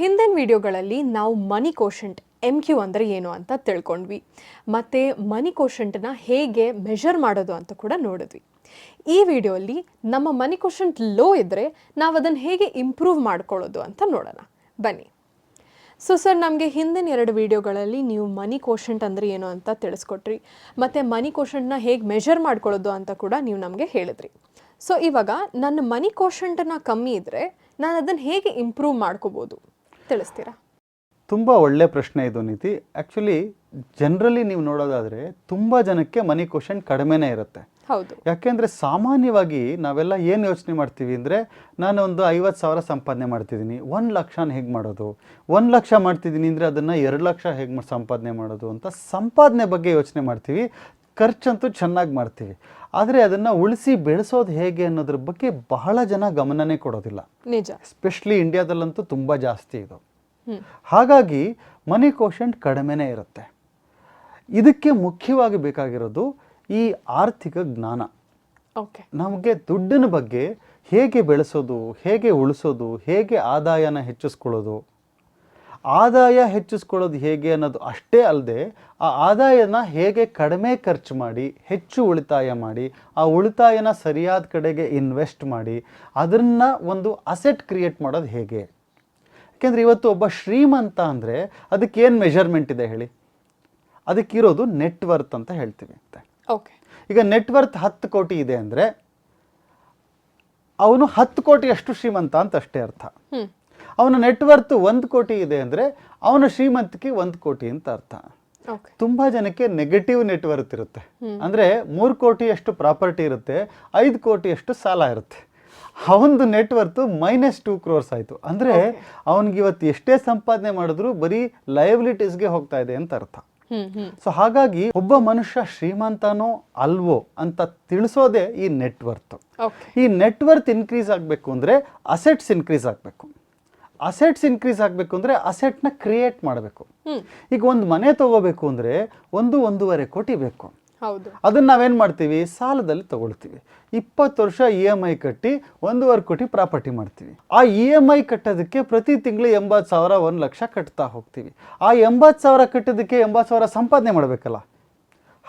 ಹಿಂದಿನ ವಿಡಿಯೋಗಳಲ್ಲಿ ನಾವು ಮನಿ quotient M Q ಅಂದರೆ ಏನು ಅಂತ ತಿಳ್ಕೊಂಡ್ವಿ. ಮತ್ತು ಮನಿ ಕೋಶಂಟನ್ನ ಹೇಗೆ ಮೆಷರ್ ಮಾಡೋದು ಅಂತ ಕೂಡ ನೋಡಿದ್ವಿ. ಈ ವಿಡಿಯೋಲಿ ನಮ್ಮ ಮನಿ ಕೋಶಂಟ್ ಲೋ ಇದ್ದರೆ ನಾವು ಅದನ್ನು ಹೇಗೆ ಇಂಪ್ರೂವ್ ಮಾಡ್ಕೊಳ್ಳೋದು ಅಂತ ನೋಡೋಣ. ಬನ್ನಿ. ಸೊ ಸರ್, ನಮಗೆ ಹಿಂದಿನ ಎರಡು ವಿಡಿಯೋಗಳಲ್ಲಿ ನೀವು ಮನಿ ಕೋಶಂಟ್ ಅಂದರೆ ಏನು ಅಂತ ತಿಳಿಸ್ಕೊಟ್ರಿ. ಮತ್ತು ಮನಿ ಕೋಶಂಟ್ನ ಹೇಗೆ ಮೆಷರ್ ಮಾಡ್ಕೊಳ್ಳೋದು ಅಂತ ಕೂಡ ನೀವು ನಮಗೆ ಹೇಳಿದ್ರಿ. ಸೊ ಇವಾಗ ನನ್ನ ಮನಿ ಕೋಶಂಟನ್ನ ಕಮ್ಮಿ ಇದ್ದರೆ ನಾನು ಅದನ್ನು ಹೇಗೆ ಇಂಪ್ರೂವ್ ಮಾಡ್ಕೋಬೋದು? ತಿಳಿಸ್ತೀರಾ? ತುಂಬ ಒಳ್ಳೆ ಪ್ರಶ್ನೆ ಇದು ನೀತಿ. ಆ್ಯಕ್ಚುಲಿ ಜನರಲಿ ನೀವು ನೋಡೋದಾದರೆ ತುಂಬ ಜನಕ್ಕೆ ಮನಿ ಕ್ವಶನ್ ಕಡಿಮೆನೇ ಇರುತ್ತೆ. ಹೌದು. ಯಾಕೆಂದರೆ ಸಾಮಾನ್ಯವಾಗಿ ನಾವೆಲ್ಲ ಏನು ಯೋಚನೆ ಮಾಡ್ತೀವಿ ಅಂದರೆ ನಾನು ಒಂದು ಐವತ್ತು ಸಾವಿರ ಸಂಪಾದನೆ ಮಾಡ್ತಿದ್ದೀನಿ. ಒಂದು ಲಕ್ಷನ ಹೇಗೆ ಮಾಡೋದು? ಒಂದು ಲಕ್ಷ ಮಾಡ್ತಿದ್ದೀನಿ ಅಂದರೆ ಅದನ್ನು ಎರಡು ಲಕ್ಷ ಹೇಗೆ ಸಂಪಾದನೆ ಮಾಡೋದು ಅಂತ ಸಂಪಾದನೆ ಬಗ್ಗೆ ಯೋಚನೆ ಮಾಡ್ತೀವಿ. ಖರ್ಚಂತೂ ಚೆನ್ನಾಗಿ ಮಾಡ್ತೀವಿ. ಆದರೆ ಅದನ್ನು ಉಳಿಸಿ ಬೆಳೆಸೋದು ಹೇಗೆ ಅನ್ನೋದ್ರ ಬಗ್ಗೆ ಬಹಳ ಜನ ಗಮನನೇ ಕೊಡೋದಿಲ್ಲ. ನಿಜ. ಎಸ್ಪೆಷಲಿ ಇಂಡಿಯಾದಲ್ಲಂತೂ ತುಂಬ ಜಾಸ್ತಿ ಇದು. ಹಾಗಾಗಿ ಮನಿ ಕೋಶಂಟ್ ಕಡಿಮೆನೇ ಇರುತ್ತೆ. ಇದಕ್ಕೆ ಮುಖ್ಯವಾಗಿ ಬೇಕಾಗಿರೋದು ಈ ಆರ್ಥಿಕ ಜ್ಞಾನ. ಓಕೆ. ನಮಗೆ ದುಡ್ಡಿನ ಬಗ್ಗೆ ಹೇಗೆ ಬೆಳೆಸೋದು ಹೇಗೆ ಉಳಿಸೋದು ಹೇಗೆ ಆದಾಯನ ಹೆಚ್ಚಿಸ್ಕೊಳ್ಳೋದು ಆದಾಯ ಹೆಚ್ಚಿಸ್ಕೊಳ್ಳೋದು ಹೇಗೆ ಅನ್ನೋದು ಅಷ್ಟೇ ಅಲ್ಲದೆ ಆ ಆದಾಯನ ಹೇಗೆ ಕಡಿಮೆ ಖರ್ಚು ಮಾಡಿ ಹೆಚ್ಚು ಉಳಿತಾಯ ಮಾಡಿ ಆ ಉಳಿತಾಯನ ಸರಿಯಾದ ಕಡೆಗೆ ಇನ್ವೆಸ್ಟ್ ಮಾಡಿ ಅದನ್ನು ಒಂದು ಅಸೆಟ್ ಕ್ರಿಯೇಟ್ ಮಾಡೋದು ಹೇಗೆ? ಯಾಕೆಂದರೆ ಇವತ್ತು ಒಬ್ಬ ಶ್ರೀಮಂತ ಅಂದರೆ ಅದಕ್ಕೆ ಏನು ಮೆಷರ್ಮೆಂಟ್ ಇದೆ ಹೇಳಿ? ಅದಕ್ಕಿರೋದು ನೆಟ್ವರ್ತ್ ಅಂತ ಹೇಳ್ತೀವಿ ಅಂತ. ಓಕೆ ಈಗ ನೆಟ್ವರ್ತ್ ಹತ್ತು ಕೋಟಿ ಇದೆ ಅಂದರೆ ಅವನು ಹತ್ತು ಕೋಟಿಯಷ್ಟು ಶ್ರೀಮಂತ ಅಂತ ಅಷ್ಟೇ ಅರ್ಥ. ಅವನ ನೆಟ್ವರ್ತ್ ಒಂದು ಕೋಟಿ ಇದೆ ಅಂದರೆ ಅವನ ಶ್ರೀಮಂತಿಕೆ ಒಂದು ಕೋಟಿ ಅಂತ ಅರ್ಥ. ತುಂಬ ಜನಕ್ಕೆ ನೆಗೆಟಿವ್ ನೆಟ್ವರ್ತ್ ಇರುತ್ತೆ. ಅಂದರೆ ಮೂರು ಕೋಟಿಯಷ್ಟು ಪ್ರಾಪರ್ಟಿ ಇರುತ್ತೆ ಐದು ಕೋಟಿಯಷ್ಟು ಸಾಲ ಇರುತ್ತೆ. ಅವನದು ನೆಟ್ವರ್ತು ಮೈನಸ್ ಟೂ ಕ್ರೋರ್ಸ್ ಆಯಿತು. ಅಂದರೆ ಅವನಿಗೆ ಇವತ್ತು ಎಷ್ಟೇ ಸಂಪಾದನೆ ಮಾಡಿದ್ರು ಬರೀ ಲಯಬಿಲಿಟೀಸ್ಗೆ ಹೋಗ್ತಾ ಇದೆ ಅಂತ ಅರ್ಥ. ಸೊ ಹಾಗಾಗಿ ಒಬ್ಬ ಮನುಷ್ಯ ಶ್ರೀಮಂತನೋ ಅಲ್ವೋ ಅಂತ ತಿಳಿಸೋದೇ ಈ ನೆಟ್ವರ್ತ್ ಈ ನೆಟ್ವರ್ತ್ ಇನ್ಕ್ರೀಸ್ ಆಗಬೇಕು ಅಂದರೆ ಅಸೆಟ್ಸ್ ಇನ್ಕ್ರೀಸ್ ಆಗಬೇಕು. ಅಸೆಟ್ಸ್ ಇನ್ಕ್ರೀಸ್ ಆಗಬೇಕು ಅಂದರೆ ಅಸೆಟ್ನ ಕ್ರಿಯೇಟ್ ಮಾಡಬೇಕು. ಈಗ ಒಂದು ಮನೆ ತಗೋಬೇಕು ಅಂದರೆ ಒಂದು ಒಂದೂವರೆ ಕೋಟಿ ಬೇಕು. ಹೌದು. ಅದನ್ನು ನಾವೇನು ಮಾಡ್ತೀವಿ? ಸಾಲದಲ್ಲಿ ತಗೊಳ್ತೀವಿ. ಇಪ್ಪತ್ತು ವರ್ಷ ಇ ಎಂ ಐ ಕಟ್ಟಿ ಒಂದೂವರೆ ಕೋಟಿ ಪ್ರಾಪರ್ಟಿ ಮಾಡ್ತೀವಿ. ಆ ಇ ಎಂ ಐ ಕಟ್ಟೋದಕ್ಕೆ ಪ್ರತಿ ತಿಂಗಳು ಎಂಬತ್ತು ಸಾವಿರ ಒಂದು ಲಕ್ಷ ಕಟ್ತಾ ಹೋಗ್ತೀವಿ. ಆ ಎಂಬತ್ತು ಸಾವಿರ ಕಟ್ಟೋದಕ್ಕೆ ಎಂಬತ್ತು ಸಾವಿರ ಸಂಪಾದನೆ ಮಾಡಬೇಕಲ್ಲ.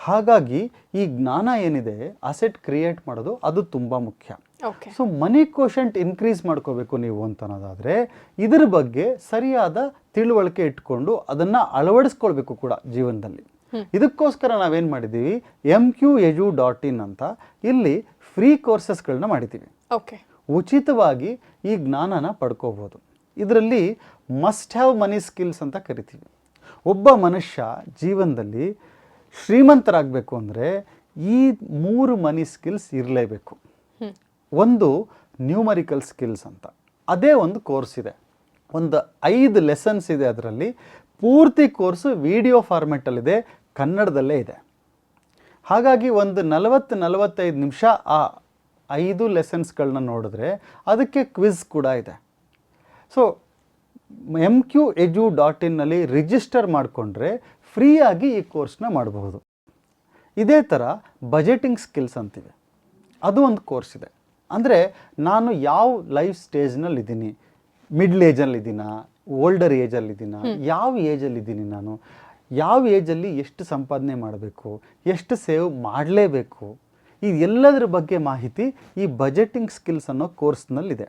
ಹಾಗಾಗಿ ಈ ಜ್ಞಾನ ಏನಿದೆ ಅಸೆಟ್ ಕ್ರಿಯೇಟ್ ಮಾಡೋದು ಅದು ತುಂಬ ಮುಖ್ಯ. Okay so money quotient increase ಮಾಡ್ಕೋಬೇಕು ನೀವು ಅಂತ ಅನ್ನೋದಾದರೆ ಇದ್ರ ಬಗ್ಗೆ ಸರಿಯಾದ ತಿಳುವಳಿಕೆ ಇಟ್ಕೊಂಡು ಅದನ್ನು ಅಳವಡಿಸ್ಕೊಳ್ಬೇಕು ಕೂಡ ಜೀವನದಲ್ಲಿ. ಇದಕ್ಕೋಸ್ಕರ ನಾವೇನು ಮಾಡಿದ್ದೀವಿ M Q edu dot in ಅಂತ ಇಲ್ಲಿ ಫ್ರೀ ಕೋರ್ಸಸ್ಗಳನ್ನ ಮಾಡಿದ್ದೀವಿ ಓಕೆ ಉಚಿತವಾಗಿ ಈ ಜ್ಞಾನನ ಪಡ್ಕೋಬೋದು. ಇದರಲ್ಲಿ ಮಸ್ಟ್ ಹ್ಯಾವ್ ಮನಿ ಸ್ಕಿಲ್ಸ್ ಅಂತ ಕರಿತೀವಿ. ಒಬ್ಬ ಮನುಷ್ಯ ಜೀವನದಲ್ಲಿ ಶ್ರೀಮಂತರಾಗಬೇಕು ಅಂದರೆ ಈ ಮೂರು ಮನಿ ಸ್ಕಿಲ್ಸ್ ಇರಲೇಬೇಕು. ಒಂದು ನ್ಯೂಮರಿಕಲ್ ಸ್ಕಿಲ್ಸ್ ಅಂತ. ಅದೇ ಒಂದು ಕೋರ್ಸ್ ಇದೆ. ಒಂದು ಐದು ಲೆಸನ್ಸ್ ಇದೆ ಅದರಲ್ಲಿ. ಪೂರ್ತಿ ಕೋರ್ಸು ವಿಡಿಯೋ ಫಾರ್ಮೆಟಲ್ಲಿದೆ ಕನ್ನಡದಲ್ಲೇ ಇದೆ. ಹಾಗಾಗಿ ಒಂದು ನಲವತ್ತು ನಲವತ್ತೈದು ನಿಮಿಷ ಆ ಐದು ಲೆಸನ್ಸ್ಗಳನ್ನ ನೋಡಿದ್ರೆ ಅದಕ್ಕೆ ಕ್ವಿಜ್ ಕೂಡ ಇದೆ. So M Q edu dot ಇನ್ನಲ್ಲಿ register ಮಾಡಿಕೊಂಡ್ರೆ ಫ್ರೀಯಾಗಿ ಈ ಕೋರ್ಸ್ನ ಮಾಡಬಹುದು. ಇದೇ ಥರ ಬಜೆಟಿಂಗ್ ಸ್ಕಿಲ್ಸ್ ಅಂತಿವೆ. ಅದು ಒಂದು ಕೋರ್ಸ್ ಇದೆ. ಅಂದರೆ ನಾನು ಯಾವ ಲೈಫ್ ಸ್ಟೇಜ್ನಲ್ಲಿ ಇದ್ದೀನಿ ಮಿಡ್ಲ್ ಏಜಲ್ಲಿ ಇದ್ದೀನಾ ಓಲ್ಡರ್ ಏಜಲ್ಲಿ ಇದ್ದೀನಾ ಯಾವ ಏಜಲ್ಲಿ ಇದ್ದೀನಿ ನಾನು ಯಾವ ಏಜಲ್ಲಿ ಎಷ್ಟು ಸಂಪಾದನೆ ಮಾಡಬೇಕು ಎಷ್ಟು ಸೇವ್ ಮಾಡಲೇಬೇಕು ಈ ಎಲ್ಲದರ ಬಗ್ಗೆ ಮಾಹಿತಿ ಈ ಬಜೆಟಿಂಗ್ ಸ್ಕಿಲ್ಸ್ ಅನ್ನೋ ಕೋರ್ಸ್ನಲ್ಲಿದೆ.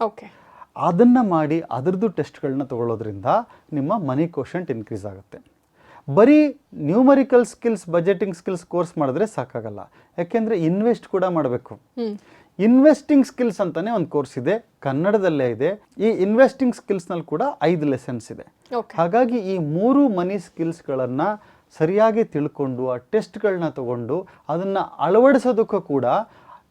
ಓಕೆ. ಅದನ್ನು ಮಾಡಿ ಅದರದ್ದು ಟೆಸ್ಟ್ಗಳನ್ನ ತಗೊಳ್ಳೋದ್ರಿಂದ ನಿಮ್ಮ ಮನಿ ಕ್ವಶಂಟ್ ಇನ್ಕ್ರೀಸ್ ಆಗುತ್ತೆ. ಬರೀ numerical skills budgeting skills course ಮಾಡಿದ್ರೆ ಸಾಕಾಗಲ್ಲ. ಯಾಕೆಂದರೆ ಇನ್ವೆಸ್ಟ್ ಕೂಡ ಮಾಡಬೇಕು. ಇನ್ವೆಸ್ಟಿಂಗ್ ಸ್ಕಿಲ್ಸ್ ಅಂತಲೇ ಒಂದು ಕೋರ್ಸ್ ಇದೆ ಕನ್ನಡದಲ್ಲೇ ಇದೆ. ಈ ಇನ್ವೆಸ್ಟಿಂಗ್ ಸ್ಕಿಲ್ಸ್ನಲ್ಲಿ ಕೂಡ ಐದು ಲೆಸನ್ಸ್ ಇದೆ. ಹಾಗಾಗಿ ಈ ಮೂರು ಮನಿ ಸ್ಕಿಲ್ಸ್ಗಳನ್ನು ಸರಿಯಾಗಿ ತಿಳ್ಕೊಂಡು ಆ ಟೆಸ್ಟ್ಗಳನ್ನ ತಗೊಂಡು ಅದನ್ನು ಅಳವಡಿಸೋದಕ್ಕೂ ಕೂಡ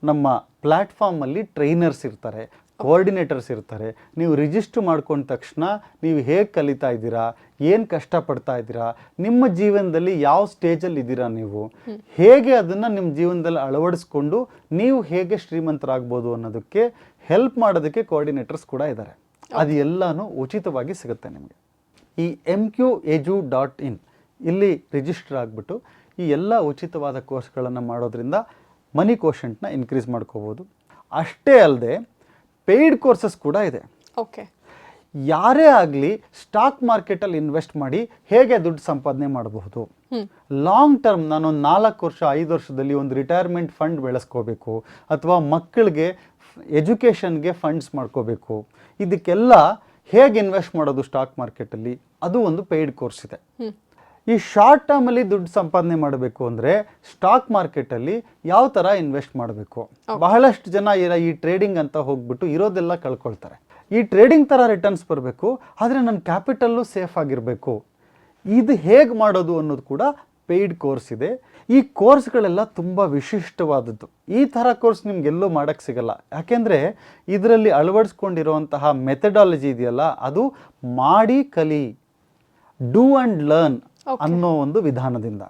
ನಮ್ಮ ಪ್ಲ್ಯಾಟ್ಫಾರ್ಮಲ್ಲಿ ಟ್ರೈನರ್ಸ್ ಇರ್ತಾರೆ ಕೋಆರ್ಡಿನೇಟರ್ಸ್ ಇರ್ತಾರೆ. ನೀವು ರಿಜಿಸ್ಟರ್ ಮಾಡ್ಕೊಂಡ ತಕ್ಷಣ ನೀವು ಹೇಗೆ ಕಲಿತಾ ಇದ್ದೀರಾ ಏನು ಕಷ್ಟಪಡ್ತಾ ಇದ್ದೀರಾ? ನಿಮ್ಮ ಜೀವನದಲ್ಲಿ ಯಾವ ಸ್ಟೇಜಲ್ಲಿ ಇದ್ದೀರಾ ನೀವು? ಹೇಗೆ ಅದನ್ನು ನಿಮ್ಮ ಜೀವನದಲ್ಲಿ ಅಳವಡಿಸ್ಕೊಂಡು ನೀವು ಹೇಗೆ ಶ್ರೀಮಂತರಾಗ್ಬೋದು ಅನ್ನೋದಕ್ಕೆ ಹೆಲ್ಪ್ ಮಾಡೋದಕ್ಕೆ ಕೋಆರ್ಡಿನೇಟರ್ಸ್ ಕೂಡ ಇದ್ದಾರೆ ಅದು ಎಲ್ಲನೂ ಉಚಿತವಾಗಿ ಸಿಗುತ್ತೆ ನಿಮಗೆ. ಈ M Q edu dot in ಇಲ್ಲಿ ರಿಜಿಸ್ಟರ್ ಆಗಿಬಿಟ್ಟು ಈ ಎಲ್ಲ ಉಚಿತವಾದ ಕೋರ್ಸ್ಗಳನ್ನು ಮಾಡೋದ್ರಿಂದ ಮನಿ ಕೋಶೆಂಟ್ನ ಇನ್ಕ್ರೀಸ್ ಮಾಡ್ಕೋಬೋದು. ಅಷ್ಟೇ ಅಲ್ಲದೆ ಪೇಯ್ಡ್ ಕೋರ್ಸಸ್ ಕೂಡ ಇದೆ. ಓಕೆ ಯಾರೇ ಆಗಲಿ ಸ್ಟಾಕ್ ಮಾರ್ಕೆಟಲ್ಲಿ ಇನ್ವೆಸ್ಟ್ ಮಾಡಿ ಹೇಗೆ ದುಡ್ಡು ಸಂಪಾದನೆ ಮಾಡಬಹುದು? ಲಾಂಗ್ ಟರ್ಮ್ ನಾನೊಂದು ನಾಲ್ಕು ವರ್ಷ ಐದು ವರ್ಷದಲ್ಲಿ ಒಂದು ರಿಟೈರ್ಮೆಂಟ್ ಫಂಡ್ ಬೆಳೆಸ್ಕೋಬೇಕು ಅಥವಾ ಮಕ್ಕಳಿಗೆ ಎಜುಕೇಷನ್ಗೆ ಫಂಡ್ಸ್ ಮಾಡ್ಕೋಬೇಕು. ಇದಕ್ಕೆಲ್ಲ ಹೇಗೆ ಇನ್ವೆಸ್ಟ್ ಮಾಡೋದು ಸ್ಟಾಕ್ ಮಾರ್ಕೆಟಲ್ಲಿ ಅದು ಒಂದು ಪೇಯ್ಡ್ ಕೋರ್ಸ್ ಇದೆ. ಈ ಶಾರ್ಟ್ ಟರ್ಮಲ್ಲಿ ದುಡ್ಡು ಸಂಪಾದನೆ ಮಾಡಬೇಕು ಅಂದರೆ ಸ್ಟಾಕ್ ಮಾರ್ಕೆಟಲ್ಲಿ ಯಾವ ಥರ ಇನ್ವೆಸ್ಟ್ ಮಾಡಬೇಕು? ಬಹಳಷ್ಟು ಜನ ಈ ಟ್ರೇಡಿಂಗ್ ಅಂತ ಹೋಗ್ಬಿಟ್ಟು ಇರೋದೆಲ್ಲ ಕಳ್ಕೊಳ್ತಾರೆ. ಈ ಟ್ರೇಡಿಂಗ್ ಥರ ರಿಟರ್ನ್ಸ್ ಬರಬೇಕು ಆದರೆ ನನ್ನ ಕ್ಯಾಪಿಟಲ್ಲು ಸೇಫ್ ಆಗಿರಬೇಕು. ಇದು ಹೇಗೆ ಮಾಡೋದು ಅನ್ನೋದು ಕೂಡ ಪೇಯ್ಡ್ ಕೋರ್ಸ್ ಇದೆ. ಈ ಕೋರ್ಸ್ಗಳೆಲ್ಲ ತುಂಬ ವಿಶಿಷ್ಟವಾದದ್ದು. ಈ ಥರ ಕೋರ್ಸ್ ನಿಮಗೆಲ್ಲೂ ಮಾಡೋಕ್ಕೆ ಸಿಗಲ್ಲ. ಯಾಕೆಂದರೆ ಇದರಲ್ಲಿ ಅಳವಡಿಸ್ಕೊಂಡಿರುವಂತಹ ಮೆಥಡಾಲಜಿ ಇದೆಯಲ್ಲ ಅದು ಮಾಡಿ ಕಲಿ ಡೂ ಆ್ಯಂಡ್ ಲರ್ನ್ ಅನ್ನೋ ಒಂದು ವಿಧಾನದಿಂದ.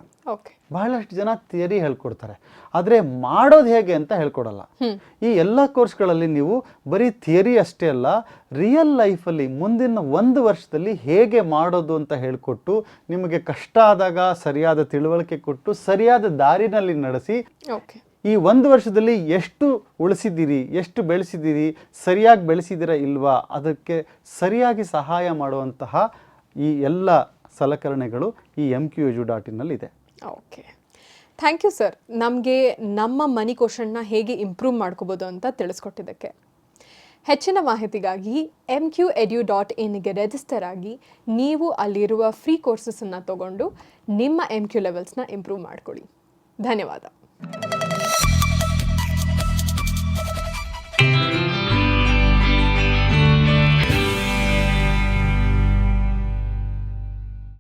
ಬಹಳಷ್ಟು ಜನ ಥಿಯರಿ ಹೇಳ್ಕೊಡ್ತಾರೆ. ಆದರೆ ಮಾಡೋದು ಹೇಗೆ ಅಂತ ಹೇಳ್ಕೊಡಲ್ಲ. ಈ ಎಲ್ಲ ಕೋರ್ಸ್ಗಳಲ್ಲಿ ನೀವು ಬರೀ ಥಿಯರಿ ಅಷ್ಟೇ ಅಲ್ಲ ರಿಯಲ್ ಲೈಫಲ್ಲಿ ಮುಂದಿನ ಒಂದು ವರ್ಷದಲ್ಲಿ ಹೇಗೆ ಮಾಡೋದು ಅಂತ ಹೇಳಿಕೊಟ್ಟು ನಿಮಗೆ ಕಷ್ಟ ಆದಾಗ ಸರಿಯಾದ ತಿಳುವಳಿಕೆ ಕೊಟ್ಟು ಸರಿಯಾದ ದಾರಿನಲ್ಲಿ ನಡೆಸಿ ಓಕೆ. ಈ ಒಂದು ವರ್ಷದಲ್ಲಿ ಎಷ್ಟು ಉಳಿಸಿದ್ದೀರಿ ಎಷ್ಟು ಬೆಳೆಸಿದ್ದೀರಿ ಸರಿಯಾಗಿ ಬೆಳೆಸಿದ್ದೀರಾ ಇಲ್ವಾ ಅದಕ್ಕೆ ಸರಿಯಾಗಿ ಸಹಾಯ ಮಾಡುವಂತಹ ಈ ಎಲ್ಲ ಸಲಕರಣೆಗಳು ಈ ಎಂ ಕ್ಯೂ ಯು ಡಾಟ್ ಇನ್ನಲ್ಲಿದೆ ಓಕೆ ಥ್ಯಾಂಕ್ ಯು ಸರ್ ನಮಗೆ ನಮ್ಮ ಮನಿ ಕ್ವಶನ್ನ ಹೇಗೆ ಇಂಪ್ರೂವ್ ಮಾಡ್ಕೋಬೋದು ಅಂತ ತಿಳಿಸ್ಕೊಟ್ಟಿದ್ದಕ್ಕೆ. ಹೆಚ್ಚಿನ ಮಾಹಿತಿಗಾಗಿ ಎಂ ಕ್ಯೂ ಎಡ್ಯು ಡಾಟ್ ಇನ್ಗೆ ರಿಜಿಸ್ಟರ್ ಆಗಿ ನೀವು ಅಲ್ಲಿರುವ ಫ್ರೀ ಕೋರ್ಸಸನ್ನು ತಗೊಂಡು ನಿಮ್ಮ ಎಂ ಕ್ಯೂ ಲೆವೆಲ್ಸ್ನ ಇಂಪ್ರೂವ್ ಮಾಡ್ಕೊಳ್ಳಿ. ಧನ್ಯವಾದ.